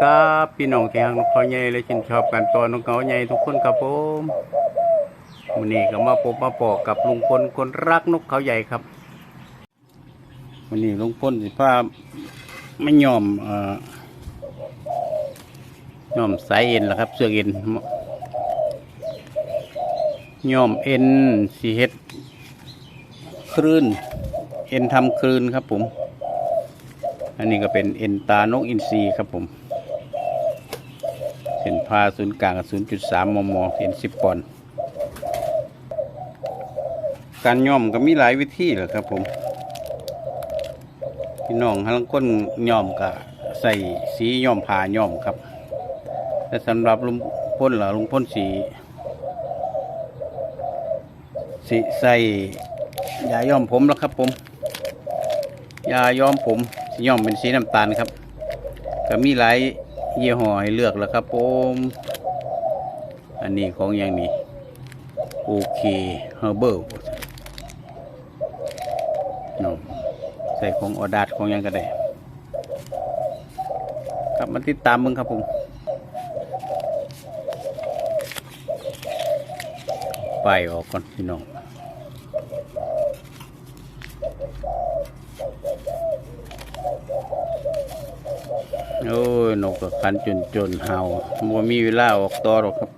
ครับพี่น้องที่ฮักนกเขาใหญ่และชื่นชอบกันตัวนกเขาใหญ่ทุกคนครับผมวันนี้ก็มาพบมาปอกกับลุงพลคนรักนกเขาใหญ่ครับวันนี้ลุงพลสิพาไม่ยอมเอ่อยอมสายเอ็นละครับ เสื้อเอ็นยอมเอ็นสีเฮ็ดคลื่น เอ็นทำคลื่นครับผม อันนี้ก็เป็นเอ็นตานกอินทรีครับผม เส้นผ่าศูนย์กลางศูนย์จุดสามมมเส้นสิบปอนด์การย่อมก็มีหลายวิธีแหละครับผมพี่น้องฮัลังก้นย่อมก็ใส่สีย่อมผ่าย่อมครับแต่สำหรับลุงพ่นล่ะลุงพ่นสีสีใส่ยาย่อมผมแล้วครับผมยาย้อมผมสีย้อมเป็นสีน้ำตาลครับ ก็มีหลาย ยี่ห้อให้เลือกแล้วครับผมอันนี้ของอย่างนี้โอเคเฮอร์เบิลน้องใส่ของออดาดของยังก็ได้ ครับมาติดตามมึงครับผมไปออกก่อนพี่น้อง โอ้ยนกกับคันจนจนๆเห่าบ่มีเวลาออกต่อหรอกครับ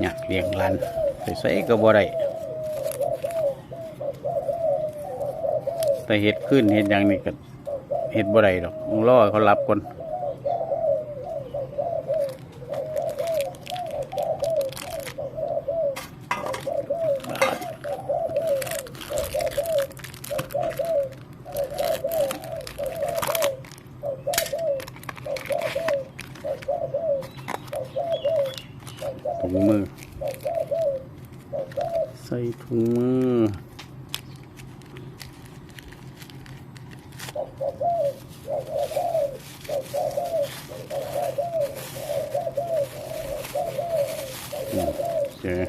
อยากเลี้ยงหลานไปใส่ก็บ่ได้แต่เห็ดขึ้นเห็ดอย่างนี้ก็เห็ดบ่ได้หรอกล่องรอให้เขารับคน ถุงมือ ใส่ถุงมือ เจอ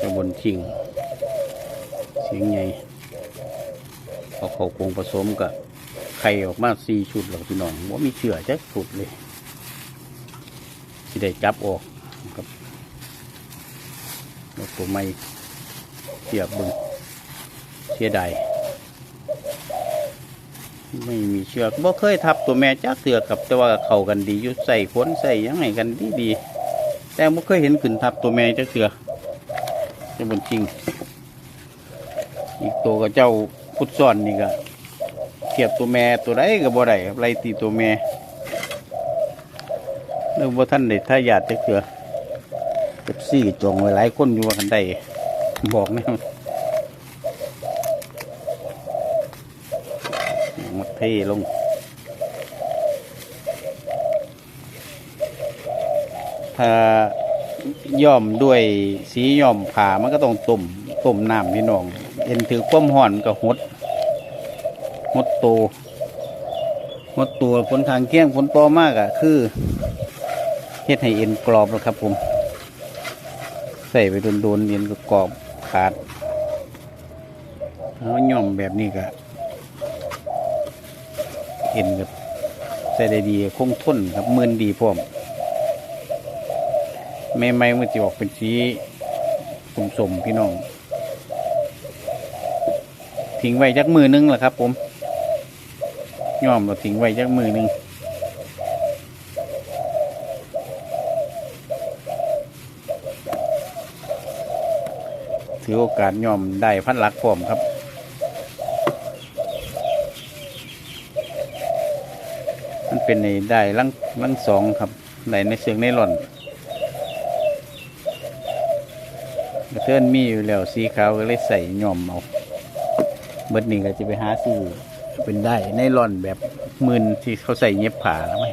กระบนชิงเสียงใหญ่เอาเขาโคงผสมกับไข่ออกมาสี่ชุดหรอกพี่น้องว่ามีเชื่อจักชุดเลยที่ได้จับออกครับ ตัวไม่เทียบบึงเสียดายไม่มีเชือกบ่เคยทับตัวแม่จักเสือกับแต่ว่าเข้ากันดีอยู่ใส่ขนใส่ยังไงกันดีดีแต่ไม่เคยเห็นขึ้นทับตัวแม่จักเสือจะบนจริง อีกตัวกับเจ้าพุทธซ้อนนี่ก็เทียบตัวแม่ตัวใดก็บ่ได้ครับไล่ตีตัวแม่เรื่องว่ท่านได้ทายาทจักเสือ ซี่จองไว้หลายคนอยู่ว่ากันได้บอกแน่มัดเทลง ถ้าย่อมด้วยสีย่อมผ่ามันก็ต้องต้มต้มน้ำพี่น้องเอ็นถือความห่อนมันก็หดหดโตหดตัวผลทางเกี้ยงผลต่อมากอะคือเฮ็ดให้เอ็นกรอบแล้วครับผม ใส่ไปโดนๆเอ็นก็กรอบขาดแล้วย่อมแบบนี้ก็เอ็นก็ใส่ได้ดีคงทนครับมืนดีพร้อมไม่ไม่มันจะออกเป็นสีสมๆพี่น้องทิ้งไว้จักมือนึงแหละครับ ผมย่อมเราทิ้งไว้จักมือนึง ถือโอกาสย่อมได้พันหลักพร้อมครับ มันเป็นในได้ลังลังสองครับได้ในเสียงในหล่อนกระเทือนมีอยู่แล้วสีขาวก็เลยใส่ย่อมเอาเบิดนี้ก็จะไปหาซื้อเป็นได้ในร่อนแบบหมื่นที่เขาใส่เย็บผ่าแล้วไหม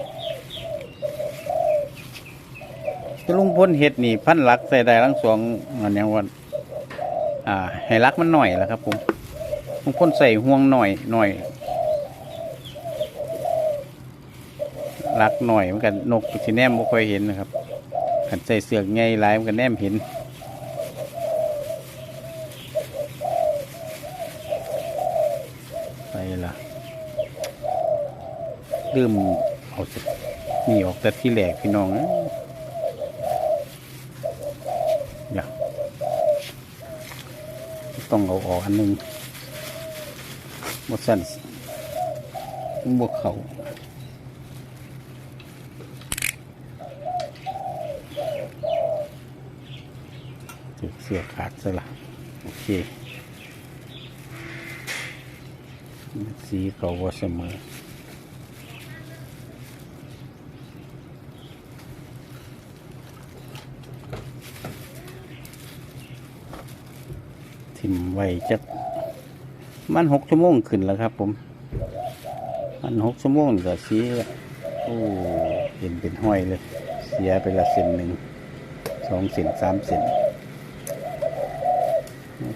ลุงพ้นเห็ดนี่พันหลักใส่ได้ทั้งสองอันนี้วัน อ่าให้รักมันหน่อยแหละครับ ผมลุงพ้นใส่ห่วงหน่อยหน่อยรักหน่อยเหมือนกันนกที่แนมไม่ค่อยเห็นนะครับขันใส่เสือกไงลายมันก็แนมเห็นไปละลืมเอาสินี่ออกแต่ที่แหลกพี่น้องเอ้ยอย่า ต้องเอาออกอันหนึงบดสั้นบวกเขาเสียขาดซะละโอเค สีเขาว่าเสมอ มไว้จักมันหกชั่วโมงขึ้นแล้วครับ ผม มันหกชั่วโมงก็เสียโอ้เห็นเป็นห้อยเลย เสียไปละเส้นหนึ่งสองเส้นสามเส้น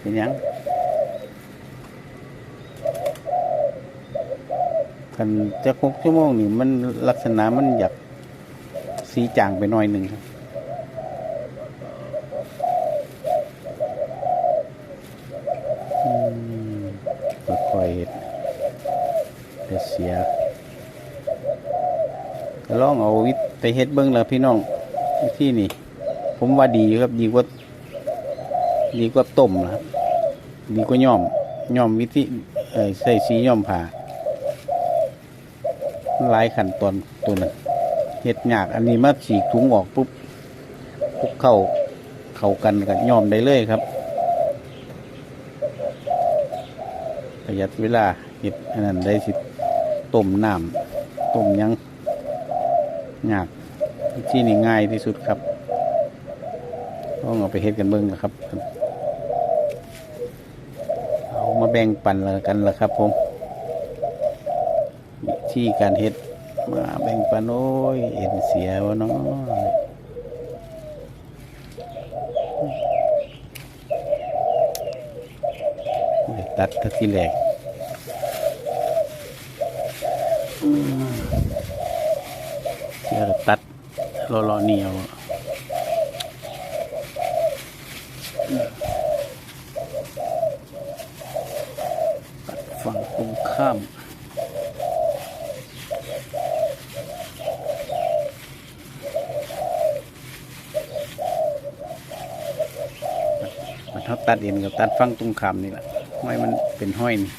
เป็นยังคันจะหกชั่วโมงนี่มันลักษณะมันอยากสีจางไปหน่อยหนึ่งครับ อืม ค่อยๆเสียลองเอาวิทไปเฮ็ดเบิ้งแล้วพี่น้องวิธีนี่ ผมว่าดีครับดีกว่า ดีกว่าต้มนะครับดีกว่าย่อมย่อมวิธีใส่สีย่อมผ่าหลายขั้นตอนตัวนั้นเฮ็ดยากอันนี้มาฉีกถุงออกปุ๊บปุ๊บเข้าเข้ากันกับย่อมได้เลยครับ ประหยัดเวลาเห็ดอันนั้นได้สิต้มน้ำต้มยังยากที่นี่ง่ายที่สุดครับต้องเอาไปเฮ็ดกันเบิ่งนะครับ เอามาแบ่งปันละกันละครับผมวิธีการเฮ็ดมาแบ่งปันโอ้ยเอ็นเสียวะเนาะ ตัดทักทีแรกเสียก็ตัดรอรอเหนียวตัดฝั่งตรงข้ามมันเขาตัดเอ็นกับตัดฟังตรงขามนี่แหละ ห้อยมันเป็นห้อยนี่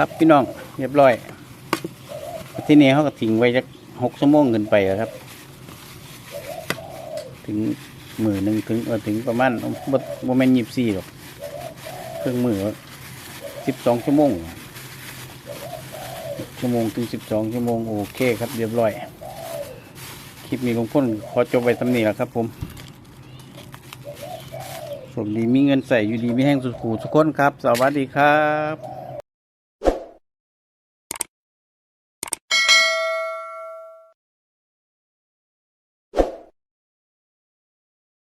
ครับพี่น้องเรียบร้อย ที่นี่เขาก็ทิ้งไว้จักหกชั่วโมงขึ้นไปครับ ถึงมือหนึ่งถึงเออถึงประมาณบ่บ่แม่นยี่สิบสี่หรอกเครื่องมือสิบสองชั่วโมงชั่วโมงถึงสิบสองชั่วโมงโอเคครับเรียบร้อย คลิปนี้ลงพ่นขอจบไว้สำนีแล้วครับผมสมดีมีเงินใส่อยู่ดีมีแห้งสุดขูทุกคนครับ สวัสดีครับ